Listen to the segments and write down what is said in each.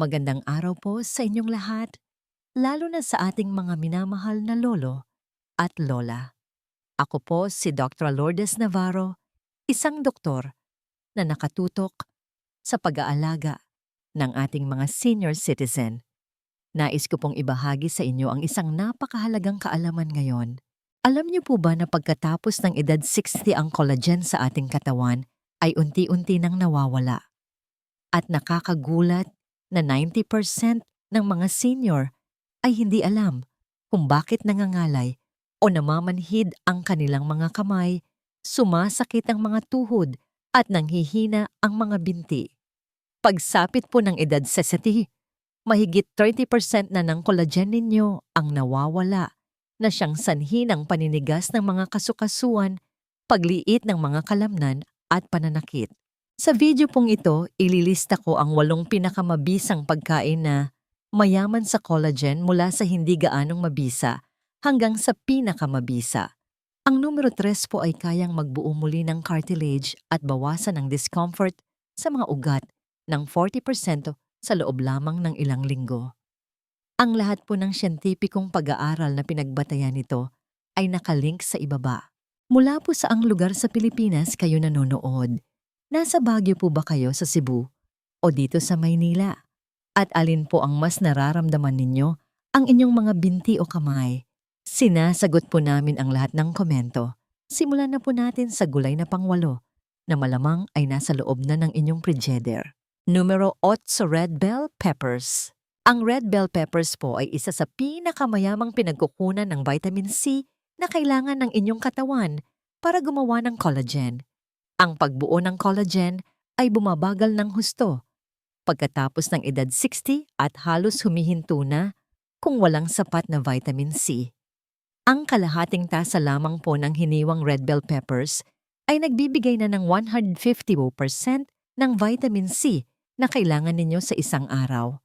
Magandang araw po sa inyong lahat, lalo na sa ating mga minamahal na lolo at lola. Ako po si Dr. Lourdes Navarro, isang doktor na nakatutok sa pag-aalaga ng ating mga senior citizen. Nais ko pong ibahagi sa inyo ang isang napakahalagang kaalaman ngayon. Alam niyo po ba na pagkatapos ng edad 60 ang collagen sa ating katawan ay unti-unti nang nawawala? At nakakagulat na 90% ng mga senior ay hindi alam kung bakit nangangalay o namamanhid ang kanilang mga kamay, sumasakit ang mga tuhod at nanghihina ang mga binti. Pagsapit po ng edad 60, mahigit 30% na ng collagen ninyo ang nawawala na siyang sanhi ng paninigas ng mga kasukasuan, pagliit ng mga kalamnan at pananakit. Sa video pong ito, ililista ko ang walong pinakamabisang pagkain na mayaman sa collagen mula sa hindi gaanong mabisa hanggang sa pinakamabisa. Ang numero 3 po ay kayang magbuo muli ng cartilage at bawasan ang discomfort sa mga ugat ng 40% sa loob lamang ng ilang linggo. Ang lahat po ng siyentipikong pag-aaral na pinagbatayan nito ay nakalink sa ibaba. Mula po sa ang lugar sa Pilipinas kayo nanonood. Nasa Baguio po ba kayo sa Cebu o dito sa Maynila? At alin po ang mas nararamdaman ninyo ang inyong mga binti o kamay? Sinasagot po namin ang lahat ng komento. Simulan na po natin sa gulay na pangwalo na malamang ay nasa loob na ng inyong frigider. Numero 8 red bell peppers. Ang red bell peppers po ay isa sa pinakamayamang pinagkukunan ng vitamin C na kailangan ng inyong katawan para gumawa ng collagen. Ang pagbuo ng collagen ay bumabagal ng husto pagkatapos ng edad 60 at halos humihinto na kung walang sapat na vitamin C. Ang kalahating tasa lamang po ng hiniwang red bell peppers ay nagbibigay na ng 150% ng vitamin C na kailangan ninyo sa isang araw.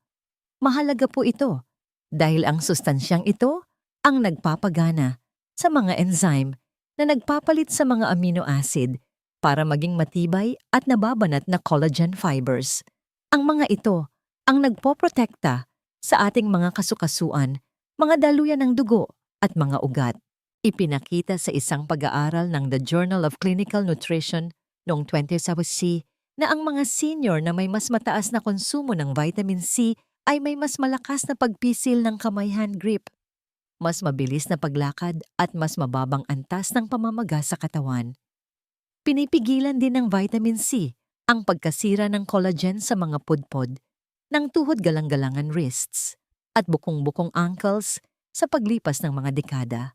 Mahalaga po ito dahil ang sustansyang ito ang nagpapagana sa mga enzyme na nagpapalit sa mga amino acid para maging matibay at nababanat na collagen fibers. Ang mga ito ang nagpoprotekta sa ating mga kasukasuan, mga daluyan ng dugo at mga ugat. Ipinakita sa isang pag-aaral ng The Journal of Clinical Nutrition noong 2017 na ang mga senior na may mas mataas na konsumo ng vitamin C ay may mas malakas na pagpisil ng kamay hand grip, mas mabilis na paglakad at mas mababang antas ng pamamaga sa katawan. Pinipigilan din ng vitamin C ang pagkasira ng collagen sa mga pudpod, ng tuhod galang-galangan wrists, at bukong-bukong ankles sa paglipas ng mga dekada.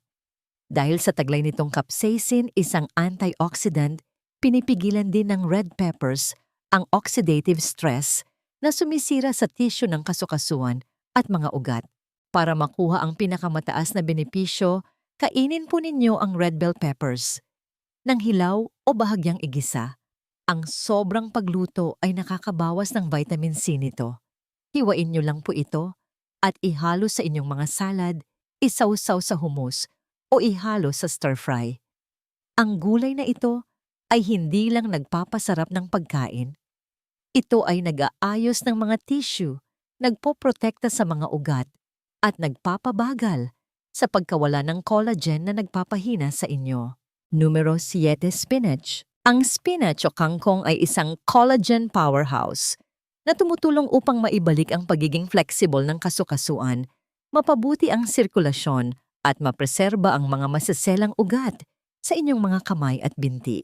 Dahil sa taglay nitong capsaicin, isang antioxidant, pinipigilan din ng red peppers ang oxidative stress na sumisira sa tissue ng kasukasuan at mga ugat. Para makuha ang pinakamataas na benepisyo, kainin po ninyo ang red bell peppers ng hilaw o bahagyang igisa. Ang sobrang pagluto ay nakakabawas ng vitamin C nito. Hiwain nyo lang po ito at ihalo sa inyong mga salad, isawsaw sa hummus o ihalo sa stir-fry. Ang gulay na ito ay hindi lang nagpapasarap ng pagkain. Ito ay nag-aayos ng mga tissue, nagpoprotekta sa mga ugat, at nagpapabagal sa pagkawala ng collagen na nagpapahina sa inyo. Numero 7 spinach. Ang spinach o kangkong ay isang collagen powerhouse na tumutulong upang maibalik ang pagiging flexible ng kasukasuan, mapabuti ang sirkulasyon at mapreserba ang mga masaselang ugat sa inyong mga kamay at binti.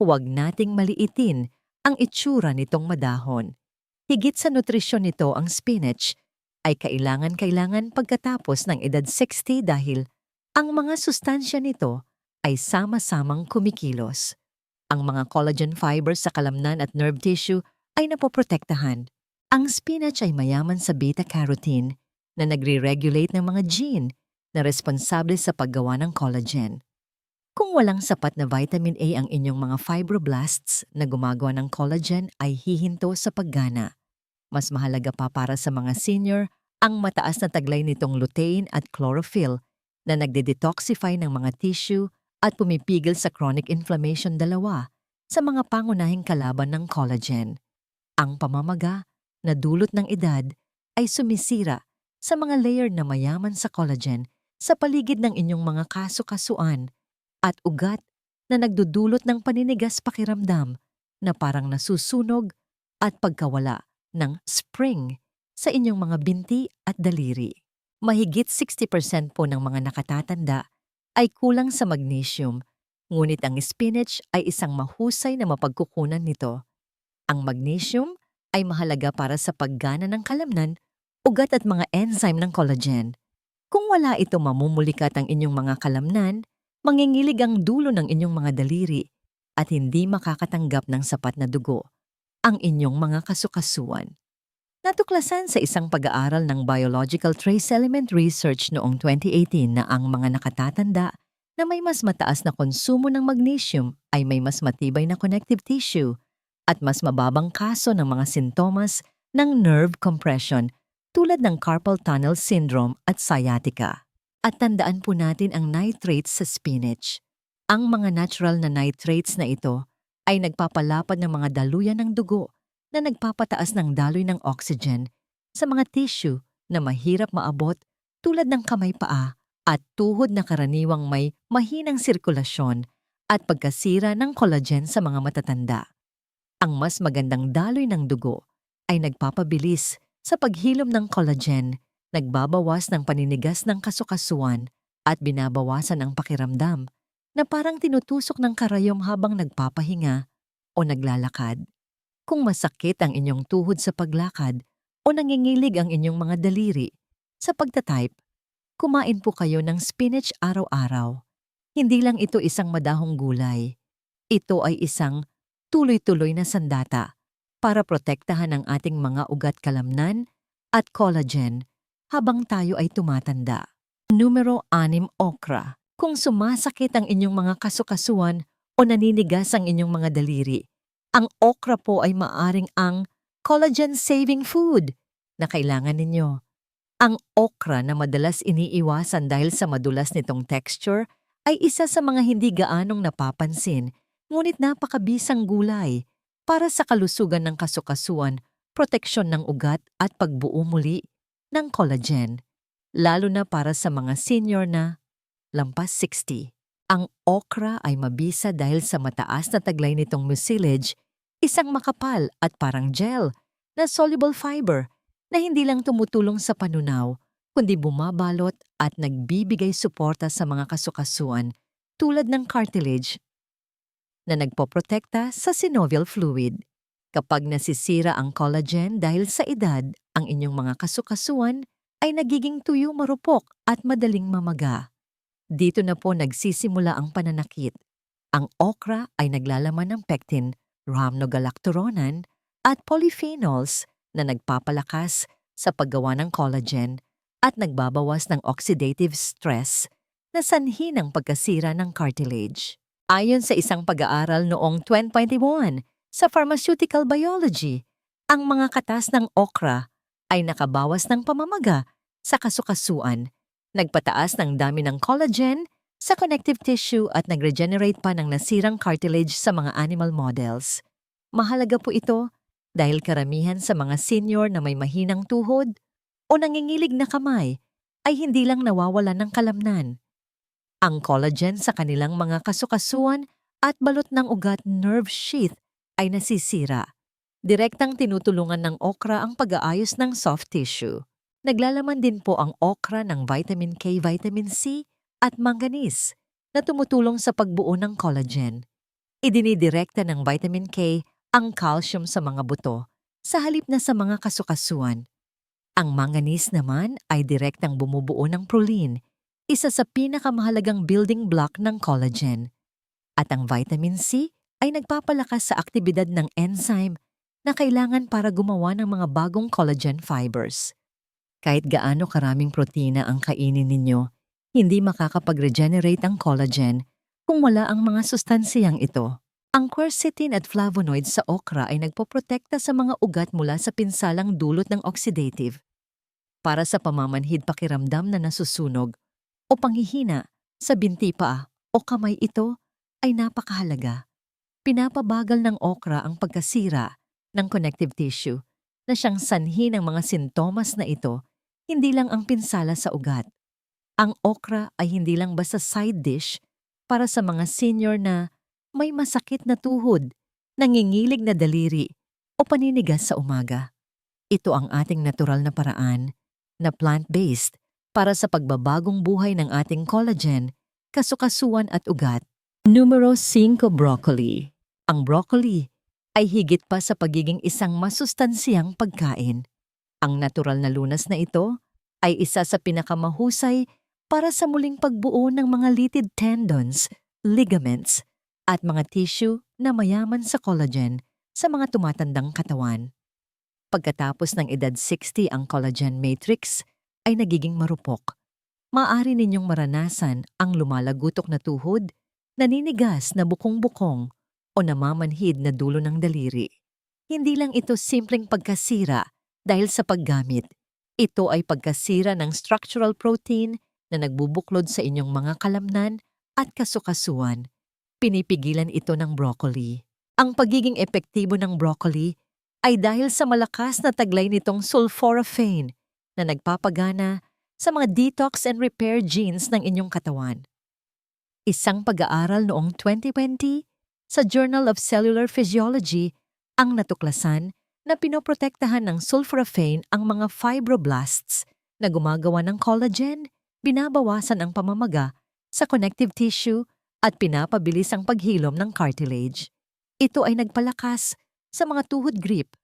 Huwag nating maliitin ang itsura nitong madahon. Higit sa nutrisyon nito ang spinach ay kailangan-kailangan pagkatapos ng edad 60 dahil ang mga sustansya nito ay sama-samang kumikilos. Ang mga collagen fibers sa kalamnan at nerve tissue ay napoprotektahan. Ang spinach ay mayaman sa beta-carotene na nagre-regulate ng mga gene na responsable sa paggawa ng collagen. Kung walang sapat na vitamin A ang inyong mga fibroblasts na gumagawa ng collagen ay hihinto sa paggana. Mas mahalaga pa para sa mga senior ang mataas na taglay nitong lutein at chlorophyll na nagde-detoxify ng mga tissue at pumipigil sa chronic inflammation dalawa sa mga pangunahing kalaban ng collagen, ang pamamaga na dulot ng edad ay sumisira sa mga layer na mayaman sa collagen sa paligid ng inyong mga kaso-kasuan at ugat na nagdudulot ng paninigas pakiramdam na parang nasusunog at pagkawala ng spring sa inyong mga binti at daliri. Mahigit 60% po ng mga nakatatanda ay kulang sa magnesium, ngunit ang spinach ay isang mahusay na mapagkukunan nito. Ang magnesium ay mahalaga para sa paggana ng kalamnan, ugat at mga enzyme ng collagen. Kung wala ito mamumulikat ang inyong mga kalamnan, mangingilig ang dulo ng inyong mga daliri at hindi makakatanggap ng sapat na dugo ang inyong mga kasukasuan. Natuklasan sa isang pag-aaral ng Biological Trace Element Research noong 2018 na ang mga nakatatanda na may mas mataas na konsumo ng magnesium ay may mas matibay na connective tissue at mas mababang kaso ng mga sintomas ng nerve compression tulad ng carpal tunnel syndrome at sciatica. At tandaan po natin ang nitrates sa spinach. Ang mga natural na nitrates na ito ay nagpapalapad ng mga daluyan ng dugo na nagpapataas ng daloy ng oxygen sa mga tissue na mahirap maabot tulad ng kamay paa at tuhod na karaniwang may mahinang sirkulasyon at pagkasira ng collagen sa mga matatanda. Ang mas magandang daloy ng dugo ay nagpapabilis sa paghilom ng collagen, nagbabawas ng paninigas ng kasukasuan at binabawasan ang pakiramdam na parang tinutusok ng karayom habang nagpapahinga o naglalakad. Kung masakit ang inyong tuhod sa paglakad o nangingilig ang inyong mga daliri sa pagtatype, kumain po kayo ng spinach araw-araw. Hindi lang ito isang madahong gulay. Ito ay isang tuloy-tuloy na sandata para protektahan ang ating mga ugat kalamnan at collagen habang tayo ay tumatanda. Numero 6 okra. Kung sumasakit ang inyong mga kasukasuan o naninigas ang inyong mga daliri, ang okra po ay maaring ang collagen-saving food na kailangan ninyo. Ang okra na madalas iniiwasan dahil sa madulas nitong texture ay isa sa mga hindi gaanong napapansin ngunit napakabisang gulay para sa kalusugan ng kasukasuan, proteksyon ng ugat at pagbuo muli ng collagen, lalo na para sa mga senior na lampas 60. Ang okra ay mabisa dahil sa mataas na taglay nitong mucilage Isang makapal at parang gel na soluble fiber na hindi lang tumutulong sa panunaw, kundi bumabalot at nagbibigay suporta sa mga kasukasuan tulad ng cartilage na nagpoprotekta sa synovial fluid. Kapag nasisira ang collagen dahil sa edad, ang inyong mga kasukasuan ay nagiging tuyo marupok at madaling mamaga. Dito na po nagsisimula ang pananakit. Ang okra ay naglalaman ng pectin rhamnogalacturonan at polyphenols na nagpapalakas sa paggawa ng collagen at nagbabawas ng oxidative stress na sanhi ng pagkasira ng cartilage. Ayon sa isang pag-aaral noong 2021 sa Pharmaceutical Biology, ang mga katas ng okra ay nakabawas ng pamamaga sa kasukasuan, nagpataas ng dami ng collagen sa connective tissue at nag-regenerate pa ng nasirang cartilage sa mga animal models. Mahalaga po ito dahil karamihan sa mga senior na may mahinang tuhod o nangingilig na kamay ay hindi lang nawawalan ng kalamnan. Ang collagen sa kanilang mga kasukasuan at balot ng ugat nerve sheath ay nasisira. Direktang tinutulungan ng okra ang pag-aayos ng soft tissue. Naglalaman din po ang okra ng vitamin K, vitamin C at manganese na tumutulong sa pagbuo ng collagen. Idinidirekta ng vitamin K ang calcium sa mga buto sa halip na sa mga kasukasuan. Ang manganese naman ay direktang bumubuo ng proline, isa sa pinakamahalagang building block ng collagen. At ang vitamin C ay nagpapalakas sa aktibidad ng enzyme na kailangan para gumawa ng mga bagong collagen fibers. Kahit gaano karaming protina ang kainin ninyo, hindi makakapag-regenerate ang collagen kung wala ang mga sustansiyang ito. Ang quercetin at flavonoids sa okra ay nagpoprotekta sa mga ugat mula sa pinsalang dulot ng oxidative. Para sa pamamanhid pakiramdam na nasusunog o panghihina sa binti pa o kamay ito ay napakahalaga. Pinapabagal ng okra ang pagkasira ng connective tissue na siyang sanhi ng mga sintomas na ito, hindi lang ang pinsala sa ugat. Ang okra ay hindi lang basta side dish para sa mga senior na may masakit na tuhod, nangingilig na daliri o paninigas sa umaga. Ito ang ating natural na paraan na plant-based para sa pagbabagong buhay ng ating collagen, kasukasuan at ugat. Numero 5 broccoli. Ang broccoli ay higit pa sa pagiging isang masustansiyang pagkain. Ang natural na lunas na ito ay isa sa pinakamahusay para sa muling pagbuo ng mga litid tendons, ligaments, at mga tissue na mayaman sa collagen sa mga tumatandang katawan. Pagkatapos ng edad 60 ang collagen matrix ay nagiging marupok. Maaari ninyong maranasan ang lumalagutok na tuhod, naninigas na bukong-bukong o namamanhid na dulo ng daliri. Hindi lang ito simpleng pagkasira dahil sa paggamit. Ito ay pagkasira ng structural protein na nagbubuklod sa inyong mga kalamnan at kasukasuan. Pinipigilan ito ng broccoli. Ang pagiging epektibo ng broccoli ay dahil sa malakas na taglay nitong sulforaphane na nagpapagana sa mga detox and repair genes ng inyong katawan. Isang pag-aaral noong 2020 sa Journal of Cellular Physiology ang natuklasan na pinoprotektahan ng sulforaphane ang mga fibroblasts na gumagawa ng collagen, binabawasan ang pamamaga sa connective tissue at pinapabilis ang paghilom ng cartilage. Ito ay nagpalakas sa mga tuhod grip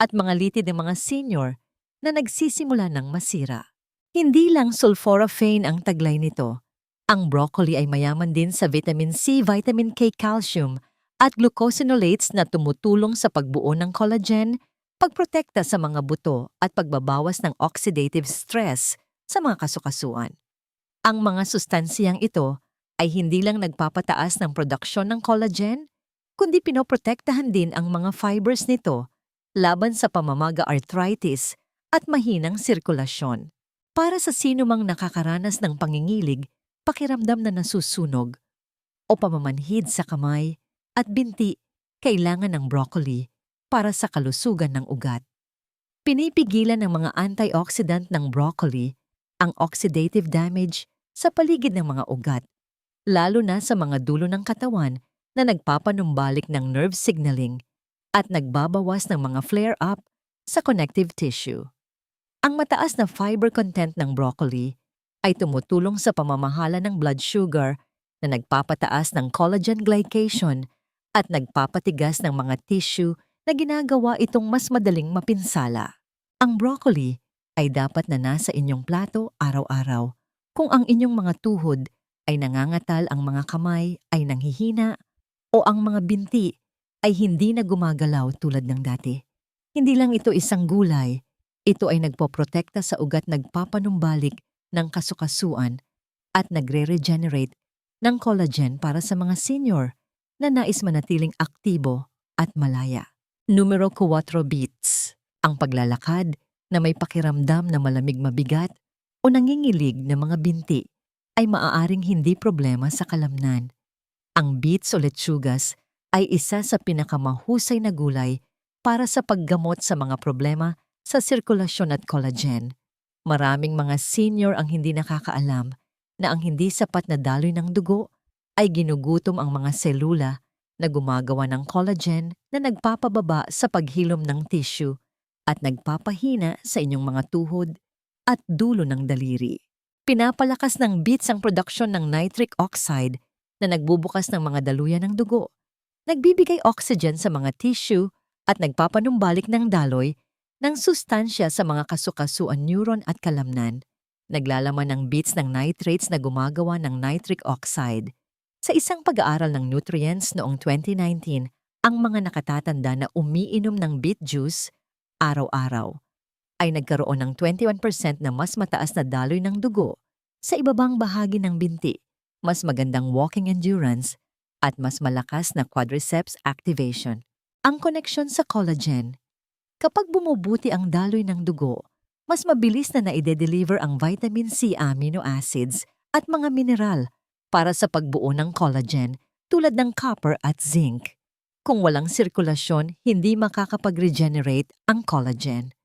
at mga litid ng mga senior na nagsisimula ng masira. Hindi lang sulforaphane ang taglay nito. Ang broccoli ay mayaman din sa vitamin C, vitamin K, calcium at glucosinolates na tumutulong sa pagbuo ng collagen, pagprotekta sa mga buto at pagbabawas ng oxidative stress sa mga kasukasuan. Ang mga sustansiyang ito ay hindi lang nagpapataas ng produksyon ng collagen, kundi pinoprotektahan din ang mga fibers nito laban sa pamamaga arthritis at mahinang sirkulasyon. Para sa sino mang nakakaranas ng pangingilig, pakiramdam na nasusunog, o pamamanhid sa kamay at binti, kailangan ng broccoli para sa kalusugan ng ugat. Pinipigilan ng mga antioxidant ng broccoli ang oxidative damage sa paligid ng mga ugat, lalo na sa mga dulo ng katawan na nagpapanumbalik ng nerve signaling at nagbabawas ng mga flare-up sa connective tissue. Ang mataas na fiber content ng broccoli ay tumutulong sa pamamahala ng blood sugar na nagpapataas ng collagen glycation at nagpapatigas ng mga tissue na ginagawa itong mas madaling mapinsala. Ang broccoli ay dapat na nasa inyong plato araw-araw. Kung ang inyong mga tuhod ay nangangatal ang mga kamay ay nanghihina o ang mga binti ay hindi na gumagalaw tulad ng dati. Hindi lang ito isang gulay, ito ay nagpoprotekta sa ugat nagpapanumbalik ng kasukasuan at nagre-regenerate ng collagen para sa mga senior na nais manatiling aktibo at malaya. Numero 4 beats, ang paglalakad na may pakiramdam na malamig mabigat o nangingilig na mga binti ay maaaring hindi problema sa kalamnan. Ang beets o letsugas ay isa sa pinakamahusay na gulay para sa paggamot sa mga problema sa sirkulasyon at collagen. Maraming mga senior ang hindi nakakaalam na ang hindi sapat na daloy ng dugo ay ginugutom ang mga selula na gumagawa ng collagen na nagpapababa sa paghilom ng tissue at nagpapahina sa inyong mga tuhod at dulo ng daliri. Pinapalakas ng beets ang produksyon ng nitric oxide na nagbubukas ng mga daluyan ng dugo, nagbibigay oxygen sa mga tissue at nagpapanumbalik ng daloy ng sustansya sa mga kasukasuan neuron at kalamnan. Naglalaman ng beets ng nitrates na gumagawa ng nitric oxide. Sa isang pag-aaral ng nutrients noong 2019, ang mga nakatatanda na umiinom ng beet juice araw-araw ay nagkaroon ng 21% na mas mataas na daloy ng dugo sa ibabang bahagi ng binti, mas magandang walking endurance, at mas malakas na quadriceps activation. Ang koneksyon sa collagen. Kapag bumubuti ang daloy ng dugo, mas mabilis na naide-deliver ang vitamin C amino acids at mga mineral para sa pagbuo ng collagen tulad ng copper at zinc. Kung walang sirkulasyon, hindi makakapag-regenerate ang collagen.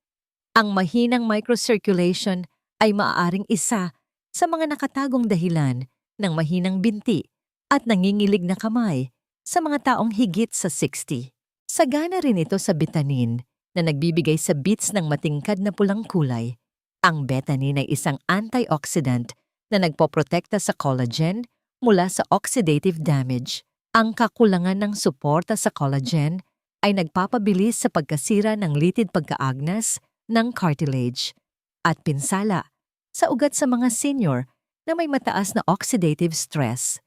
Ang mahinang microcirculation ay maaaring isa sa mga nakatagong dahilan ng mahinang binti at nangingilig na kamay sa mga taong higit sa 60. Sagana rin ito sa betanin na nagbibigay sa bits ng matingkad na pulang kulay. Ang betanin ay isang antioxidant na nagpoprotekta sa collagen mula sa oxidative damage. Ang kakulangan ng suporta sa collagen ay nagpapabilis sa pagkasira ng litid pagkaagnas ng cartilage at pinsala sa ugat sa mga senior na may mataas na oxidative stress.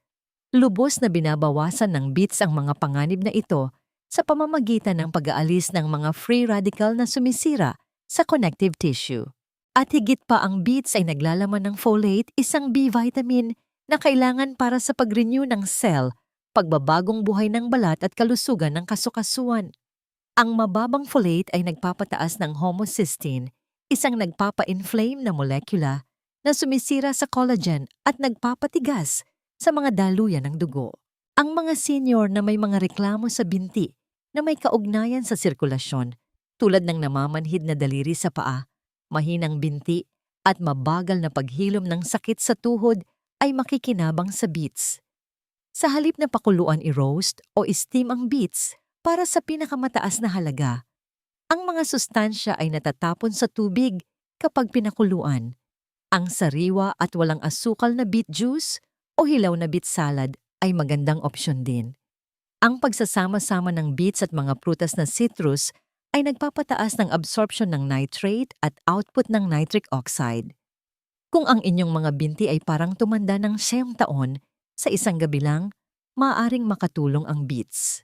Lubos na binabawasan ng bits ang mga panganib na ito sa pamamagitan ng pag-aalis ng mga free radical na sumisira sa connective tissue. At higit pa ang beets ay naglalaman ng folate, isang B vitamin na kailangan para sa pag-renew ng cell, pagbabagong buhay ng balat at kalusugan ng kasukasuan. Ang mababang folate ay nagpapataas ng homocysteine, isang nagpapa-inflame na molekula na sumisira sa collagen at nagpapatigas sa mga daluyan ng dugo. Ang mga senior na may mga reklamo sa binti na may kaugnayan sa sirkulasyon, tulad ng namamanhid na daliri sa paa, mahinang binti, at mabagal na paghilom ng sakit sa tuhod ay makikinabang sa beets. Sa halip na pakuluan i-roast o steam ang beets para sa pinakamataas na halaga, ang mga sustansya ay natatapon sa tubig kapag pinakuluan. Ang sariwa at walang asukal na beet juice o hilaw na beet salad ay magandang opsyon din. Ang pagsasama-sama ng beets at mga prutas na citrus ay nagpapataas ng absorption ng nitrate at output ng nitric oxide. Kung ang inyong mga binti ay parang tumanda ng siyang taon, sa isang gabi lang, maaaring makatulong ang beets.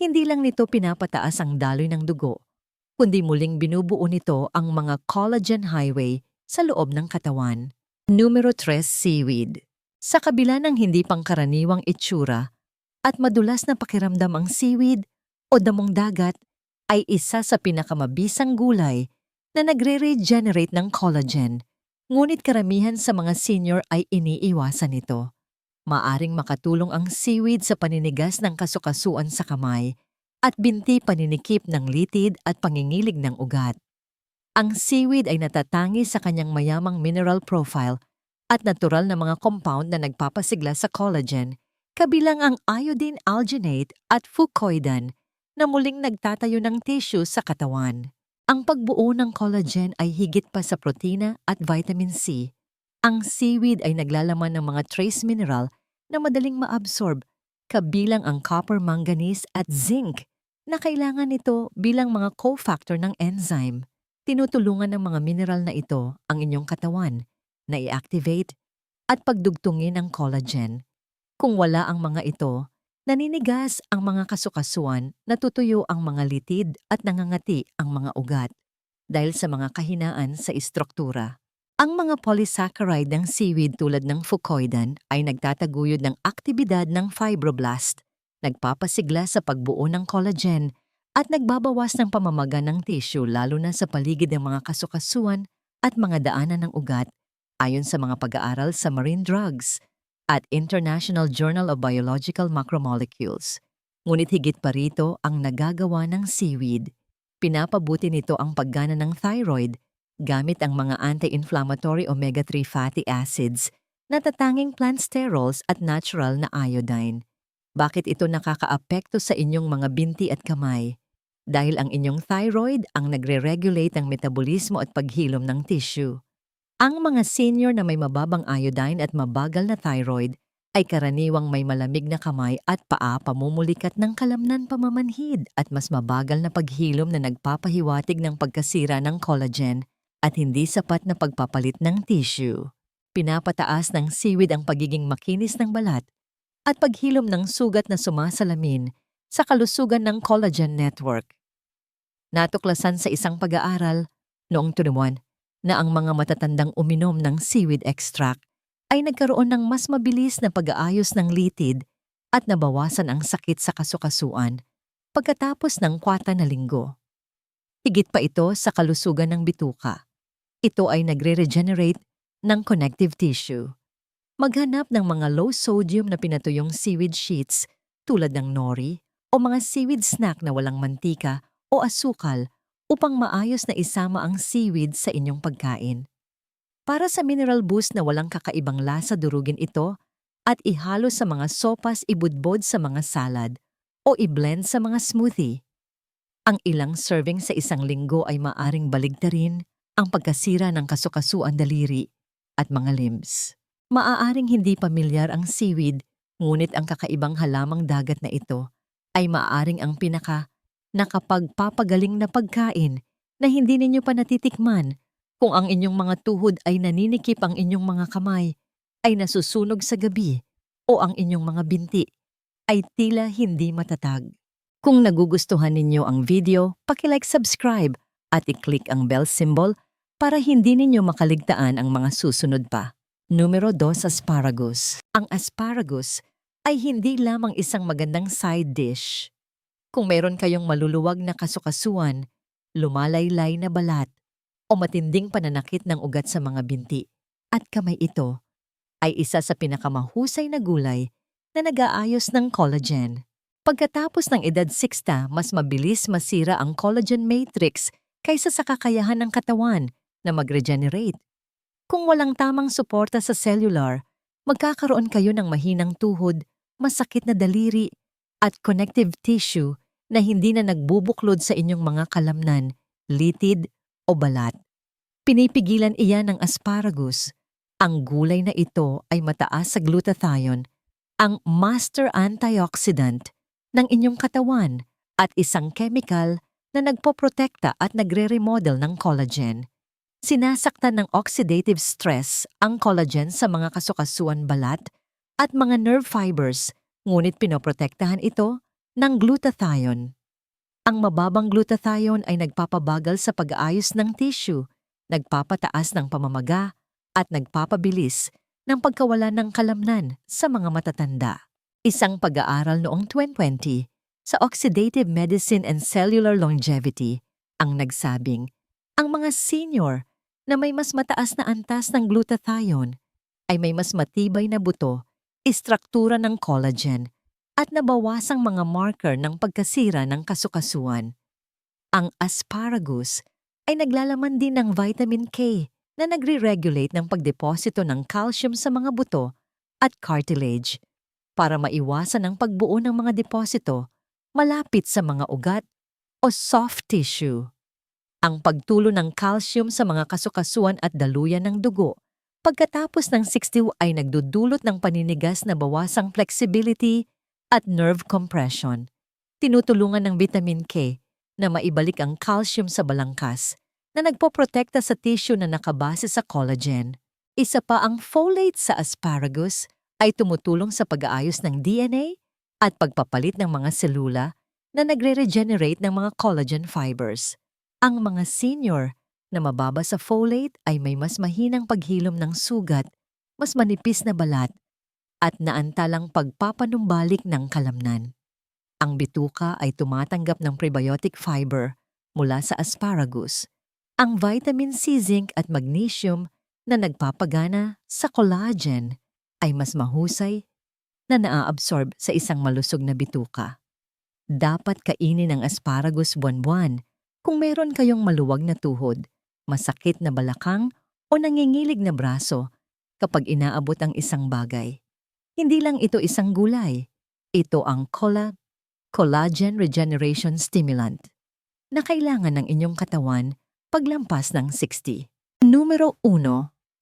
Hindi lang nito pinapataas ang daloy ng dugo, kundi muling binubuo nito ang mga collagen highway sa loob ng katawan. Numero 3 Seaweed Sa kabila ng hindi pangkaraniwang itsura at madulas na pakiramdam ang seaweed o damong dagat ay isa sa pinakamabisang gulay na nagre-regenerate ng collagen, ngunit karamihan sa mga senior ay iniiwasan ito. Maaring makatulong ang seaweed sa paninigas ng kasukasuan sa kamay at binti paninikip ng litid at pangingilig ng ugat. Ang seaweed ay natatangi sa kanyang mayamang mineral profile at natural na mga compound na nagpapasigla sa collagen, kabilang ang iodine alginate at fucoidan na muling nagtatayo ng tissue sa katawan. Ang pagbuo ng collagen ay higit pa sa protina at vitamin C ang seaweed ay naglalaman ng mga trace mineral na madaling maabsorb, kabilang ang copper manganese at zinc na kailangan nito bilang mga cofactor ng enzyme. Tinutulungan ng mga mineral na ito ang inyong katawan na i-activate at pagdugtungin ang collagen. Kung wala ang mga ito, naninigas ang mga kasukasuan, natutuyo ang mga litid at nangangati ang mga ugat dahil sa mga kahinaan sa istruktura. Ang mga polysaccharide ng seaweed tulad ng fucoidan ay nagtataguyod ng aktibidad ng fibroblast, nagpapasigla sa pagbuo ng collagen at nagbabawas ng pamamaga ng tissue lalo na sa paligid ng mga kasukasuan at mga daanan ng ugat ayon sa mga pag-aaral sa marine drugs at International Journal of Biological Macromolecules. Ngunit higit pa rito ang nagagawa ng seaweed. Pinapabuti nito ang paggana ng thyroid gamit ang mga anti-inflammatory omega-3 fatty acids na tatanging plant sterols at natural na iodine. Bakit ito nakakaapekto sa inyong mga binti at kamay? Dahil ang inyong thyroid ang nagre-regulate ng metabolismo at paghilom ng tissue. Ang mga senior na may mababang iodine at mabagal na thyroid ay karaniwang may malamig na kamay at paa pamumulikat ng kalamnan pamamanhid at mas mabagal na paghilom na nagpapahiwatig ng pagkasira ng collagen at hindi sapat na pagpapalit ng tissue. Pinapataas ng seaweed ang pagiging makinis ng balat at paghilom ng sugat na sumasalamin sa kalusugan ng collagen network. Natuklasan sa isang pag-aaral noong 21 na ang mga matatandang uminom ng seaweed extract ay nagkaroon ng mas mabilis na pag-aayos ng litid at nabawasan ang sakit sa kasukasuan pagkatapos ng kwata na linggo. Higit pa ito sa kalusugan ng bituka. Ito ay nagre-regenerate ng connective tissue. Maghanap ng mga low-sodium na pinatuyong seaweed sheets tulad ng nori o mga seaweed snack na walang mantika o asukal upang maayos na isama ang seaweed sa inyong pagkain. Para sa mineral boost na walang kakaibang lasa durugin ito at ihalo sa mga sopas ibudbod sa mga salad o i-blend sa mga smoothie. Ang ilang serving sa isang linggo ay maaring baligtarin ang pagkasira ng kasukasuan daliri at mga limbs. Maaaring hindi pamilyar ang seaweed, ngunit ang kakaibang halamang dagat na ito ay maaaring ang pinaka nakapagpapagaling na pagkain na hindi ninyo pa natitikman kung ang inyong mga tuhod ay naninikip ang inyong mga kamay, ay nasusunog sa gabi, o ang inyong mga binti ay tila hindi matatag. Kung nagugustuhan ninyo ang video, pakilike subscribe at i-click ang bell symbol para hindi ninyo makaligtaan ang mga susunod pa. Numero 2 asparagus. Ang asparagus ay hindi lamang isang magandang side dish. Kung meron kayong maluluwag na kasukasuan, lumalaylay na balat, o matinding pananakit ng ugat sa mga binti at kamay ito, ay isa sa pinakamahusay na gulay na nag-aayos ng collagen. Pagkatapos ng edad 60, mas mabilis masira ang collagen matrix kaysa sa kakayahan ng katawan na mag-regenerate. Kung walang tamang suporta sa cellular, magkakaroon kayo ng mahinang tuhod, masakit na daliri, at connective tissue na hindi na nagbubuklod sa inyong mga kalamnan, litid o balat. Pinipigilan iyan ng asparagus. Ang gulay na ito ay mataas sa glutathione, ang master antioxidant ng inyong katawan at isang chemical na nagpoprotekta at nagre-remodel ng collagen. Sinasaktan ng oxidative stress ang collagen sa mga kasukasuan balat at mga nerve fibers, ngunit pinoprotektahan ito ng glutathione. Ang mababang glutathione ay nagpapabagal sa pag-aayos ng tissue, nagpapataas ng pamamaga, at nagpapabilis ng pagkawala ng kalamnan sa mga matatanda. Isang pag-aaral noong 2020 sa Oxidative Medicine and Cellular Longevity ang nagsabing ang mga senior na may mas mataas na antas ng glutathione ay may mas matibay na buto, istruktura ng collagen at nabawasang mga marker ng pagkasira ng kasukasuan. Ang asparagus ay naglalaman din ng vitamin K na nagre-regulate ng pagdeposito ng calcium sa mga buto at cartilage para maiwasan ang pagbuo ng mga deposito malapit sa mga ugat o soft tissue. Ang pagtulo ng calcium sa mga kasukasuan at daluyan ng dugo pagkatapos ng 60 ay nagdudulot ng paninigas na bawasang flexibility at nerve compression. Tinutulungan ng vitamin K na maibalik ang calcium sa balangkas na nagpoprotekta sa tissue na nakabase sa collagen. Isa pa ang folate sa asparagus ay tumutulong sa pag-aayos ng DNA at pagpapalit ng mga selula na nagre-regenerate ng mga collagen fibers. Ang mga senior na mababa sa folate ay may mas mahinang paghilom ng sugat, mas manipis na balat, at naantalang pagpapanumbalik ng kalamnan. Ang bituka ay tumatanggap ng prebiotic fiber mula sa asparagus, ang vitamin C, zinc at magnesium na nagpapagana sa collagen ay mas mahusay na naaabsorb sa isang malusog na bituka. Dapat kainin ang asparagus buwan-buwan kung meron kayong maluwag na tuhod, masakit na balakang o nangingilig na braso kapag inaabot ang isang bagay. Hindi lang ito isang gulay. Ito ang cola, collagen regeneration stimulant na kailangan ng inyong katawan paglampas ng 60. Numero 1.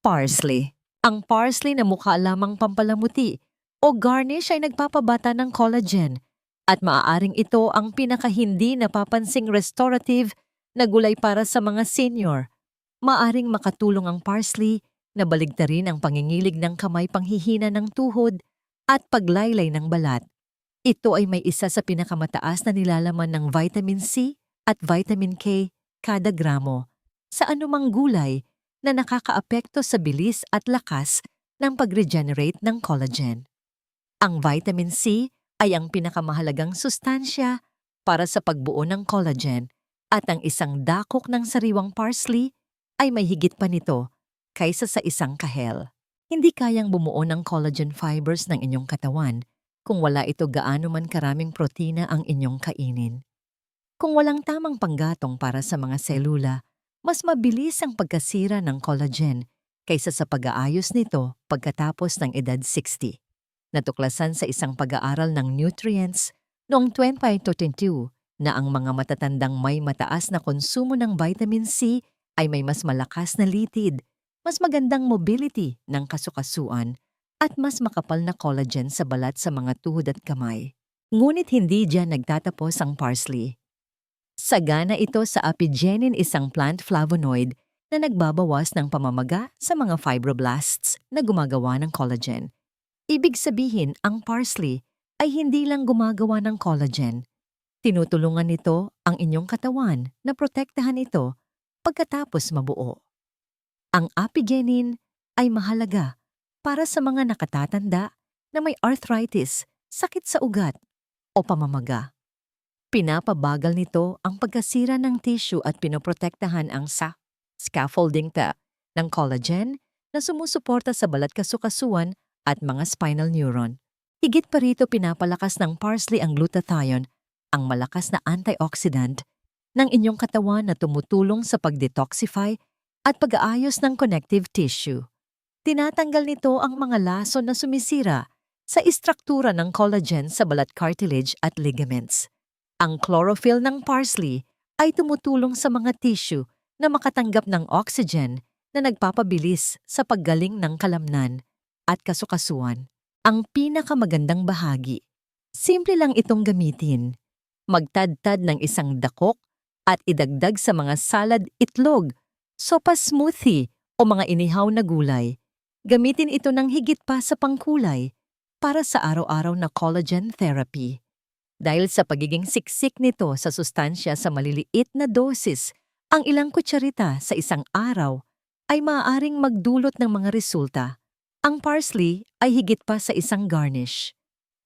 Parsley. Ang parsley na mukha lamang pampalamuti o garnish ay nagpapabata ng collagen at maaaring ito ang pinakahindi napapansing restorative na gulay para sa mga senior. Maaring makatulong ang parsley na baligtarin ang pangingilig ng kamay panghihina ng tuhod at paglaylay ng balat. Ito ay may isa sa pinakamataas na nilalaman ng vitamin C at vitamin K kada gramo sa anumang gulay na nakakaapekto sa bilis at lakas ng pag-regenerate ng collagen. Ang vitamin C ay ang pinakamahalagang sustansya para sa pagbuo ng collagen at ang isang dakok ng sariwang parsley ay may higit pa nito kaysa sa isang kahel. Hindi kayang bumuo ng collagen fibers ng inyong katawan Kung wala ito gaano man karaming protina ang inyong kainin. Kung walang tamang panggatong para sa mga selula, mas mabilis ang pagkasira ng collagen kaysa sa pag-aayos nito pagkatapos ng edad 60. Natuklasan sa isang pag-aaral ng nutrients noong 2022 na ang mga matatandang may mataas na konsumo ng vitamin C ay may mas malakas na litid, mas magandang mobility ng kasukasuan, at mas makapal na collagen sa balat sa mga tuhod at kamay. Ngunit hindi diyan nagtatapos ang parsley. Sagana ito sa apigenin isang plant flavonoid na nagbabawas ng pamamaga sa mga fibroblasts na gumagawa ng collagen. Ibig sabihin, ang parsley ay hindi lang gumagawa ng collagen. Tinutulungan nito ang inyong katawan na protektahan ito pagkatapos mabuo. Ang apigenin ay mahalaga para sa mga nakatatanda na may arthritis, sakit sa ugat, o pamamaga. Pinapabagal nito ang pagkasira ng tissue at pinoprotektahan ang sa scaffolding ta ng collagen na sumusuporta sa balat kasukasuan at mga spinal neuron. Higit pa rito pinapalakas ng parsley ang glutathione, ang malakas na antioxidant ng inyong katawan na tumutulong sa pag-detoxify at pag-aayos ng connective tissue. Tinatanggal nito ang mga lason na sumisira sa istruktura ng collagen sa balat cartilage at ligaments. Ang chlorophyll ng parsley ay tumutulong sa mga tissue na makatanggap ng oxygen na nagpapabilis sa paggaling ng kalamnan at kasukasuan. Ang pinakamagandang bahagi. Simple lang itong gamitin. Magtadtad ng isang dakok at idagdag sa mga salad itlog, sopa smoothie o mga inihaw na gulay. Gamitin ito ng higit pa sa pangkulay para sa araw-araw na collagen therapy. Dahil sa pagiging siksik nito sa sustansya sa maliliit na dosis, ang ilang kutsarita sa isang araw ay maaaring magdulot ng mga resulta. Ang parsley ay higit pa sa isang garnish.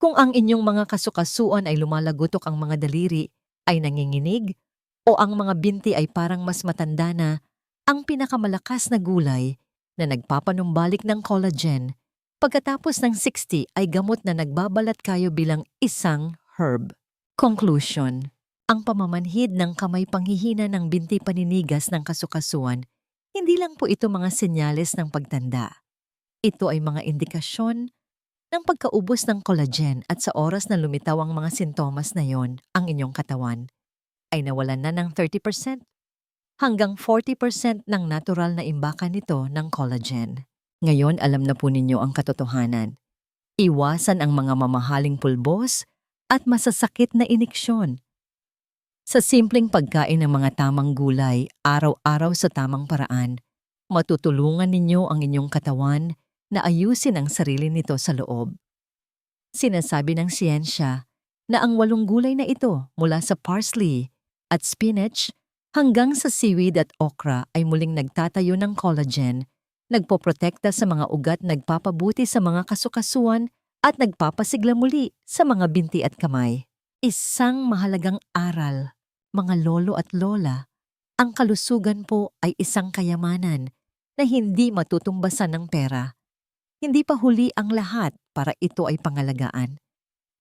Kung ang inyong mga kasukasuan ay lumalagotok ang mga daliri, ay nanginginig, o ang mga binti ay parang mas matanda na, ang pinakamalakas na gulay na nagpapanumbalik ng collagen pagkatapos ng 60 ay gamot na nagbabalat kayo bilang isang herb. Conclusion Ang pamamanhid ng kamay panghihina ng binti paninigas ng kasukasuan, hindi lang po ito mga senyales ng pagtanda. Ito ay mga indikasyon ng pagkaubos ng collagen at sa oras na lumitaw ang mga sintomas na yon, ang inyong katawan ay nawalan na ng 30% hanggang 40% ng natural na imbakan nito ng collagen. Ngayon alam na po ninyo ang katotohanan. Iwasan ang mga mamahaling pulbos at masasakit na iniksyon. Sa simpleng pagkain ng mga tamang gulay, araw-araw sa tamang paraan, matutulungan ninyo ang inyong katawan na ayusin ang sarili nito sa loob. Sinasabi ng siyensya na ang walong gulay na ito mula sa parsley at spinach hanggang sa seaweed at okra ay muling nagtatayo ng collagen, nagpoprotekta sa mga ugat nagpapabuti sa mga kasukasuan at nagpapasigla muli sa mga binti at kamay. Isang mahalagang aral, mga lolo at lola, ang kalusugan po ay isang kayamanan na hindi matutumbasan ng pera. Hindi pa huli ang lahat para ito ay pangalagaan.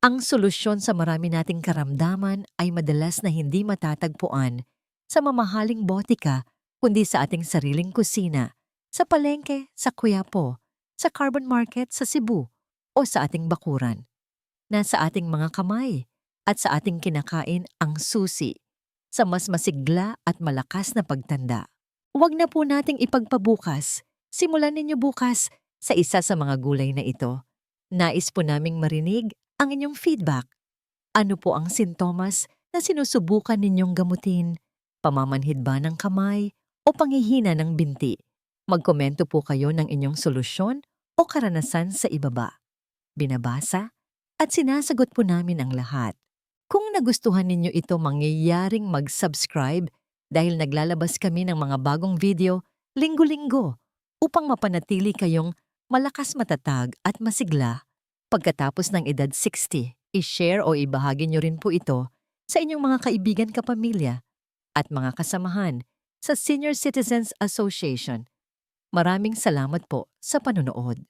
Ang solusyon sa marami nating karamdaman ay madalas na hindi matatagpuan sa mamahaling botika kundi sa ating sariling kusina, sa palengke, sa Quiapo, sa carbon market sa Cebu, o sa ating bakuran. Nasa ating mga kamay at sa ating kinakain ang susi sa mas masigla at malakas na pagtanda. Huwag na po nating ipagpabukas. Simulan ninyo bukas sa isa sa mga gulay na ito. Nais po naming marinig ang inyong feedback. Ano po ang sintomas na sinusubukan ninyong gamutin? Pamamanhid ba ng kamay o panghihina ng binti? Magkomento po kayo ng inyong solusyon o karanasan sa ibaba binabasa, at sinasagot po namin ang lahat. Kung nagustuhan ninyo ito mangyayaring mag-subscribe dahil naglalabas kami ng mga bagong video linggo-linggo upang mapanatili kayong malakas matatag at masigla. Pagkatapos ng edad 60, i-share o ibahagi nyo rin po ito sa inyong mga kaibigan kapamilya at mga kasamahan sa Senior Citizens Association. Maraming salamat po sa panonood.